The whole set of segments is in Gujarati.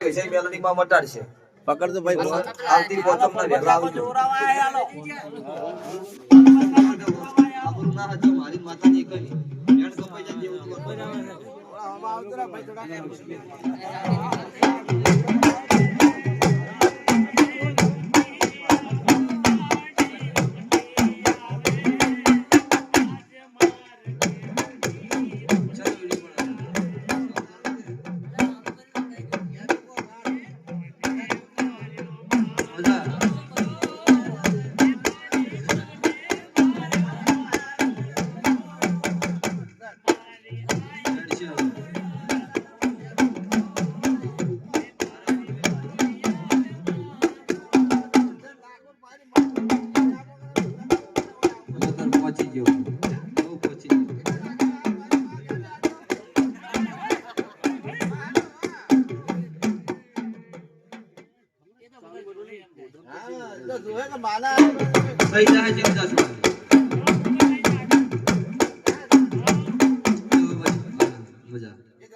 વિષય મેલડીમાં મટાડશે પકડ તો ભાઈ. આવતી આવજો આબરૂ ના હજો, મારી. કપાઈ જાય જેવું હા, તો જોવે કે માના થઈ જાય છે દસ વાગે. મજા એક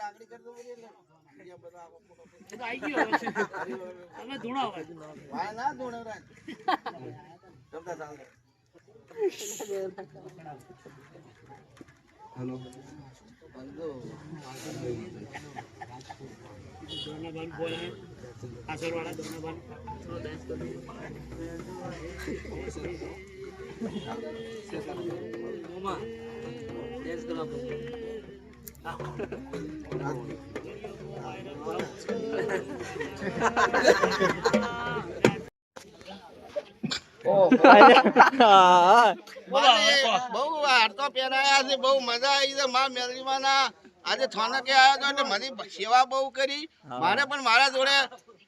ના. મારે બહુ હારતો પહેરાયા છે બહુ મજા આવી છે મા મેલડીમાંના. આજે થોનકે આવ્યો તો એટલે મને સેવા બહુ કરી. મારે પણ મારા જોડે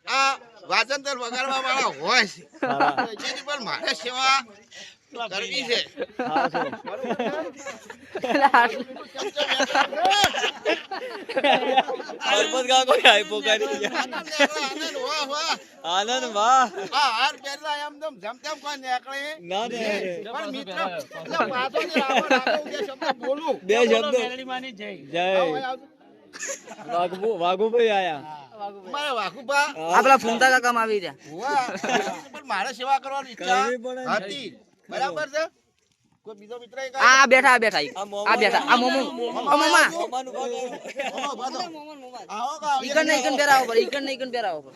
આ વાચંતર વગાડવા વાળા હોય છે. પણ મારે સેવા કરવી છે. સરપંચ કાકો આઈપો કરી આનંદ વાહ, વાહ. આનંદ વાહ. આ હાર પહેલા એમ તેમ જેમ તેમ કોઈ નીકળે? ના ને. પણ મિત્ર એટલે પાછળથી રાવણ આગળ બે શબ્દ બોલું. બે શબ્દો. જય. જય. આવો. વાઘુ વાઘુભાઈ આયા. મારા વાઘુબા આપડા ફૂમતા કાકા આવી રહ્યા. પણ મારે સેવા કરવાની ઈચ્છા ને. હતી. બરાબર છે? કોઈ બીજો મિત્ર આ બેઠા બેઠા આ બેઠા આ મોમો મોમા ઈકન ને ઈકન પહેરાવો પર ઈકન ને ઈકન પર પર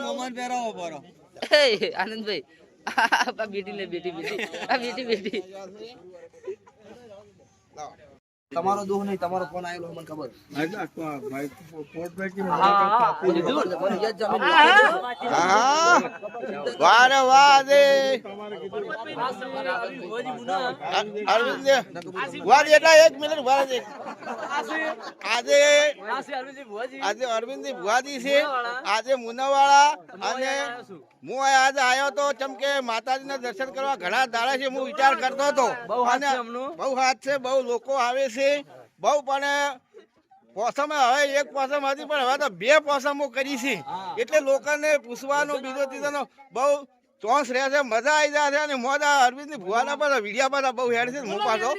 મોમાન પરો આનંદભાઈ આ બેટી લે બેટી બેટી આ બેટી બેટી લાવો. તમારો દોહ નહીં તમારો ફોન આવેલો મને ખબર. હા વાહ રે વાહ દે અરવિંદ વાહ એટલા એક મિનિટ વાહ દે આજે આજે ભુવાજી છે આજે મુનાવાળા અને હું આજે આવ્યો તો ચમકે માતાજીના દર્શન કરવા ઘણા દાડા છે હું વિચાર કરતો હતો. બહુ હાથ છે બહુ લોકો આવે છે. બહુ પણ પોસમ હવે એક પોસમ હતી પણ હવે તો બે પોસમો કરી છે. એટલે લોકોને પૂછવાનો બીજો ત્રીજો બહુ ચોસ રહે છે. મજા આવી જાય છે અને મોજા અરવિંદ ભુવાના પર વિડિયા પાછા બહુ હેડ છે હું પાછો.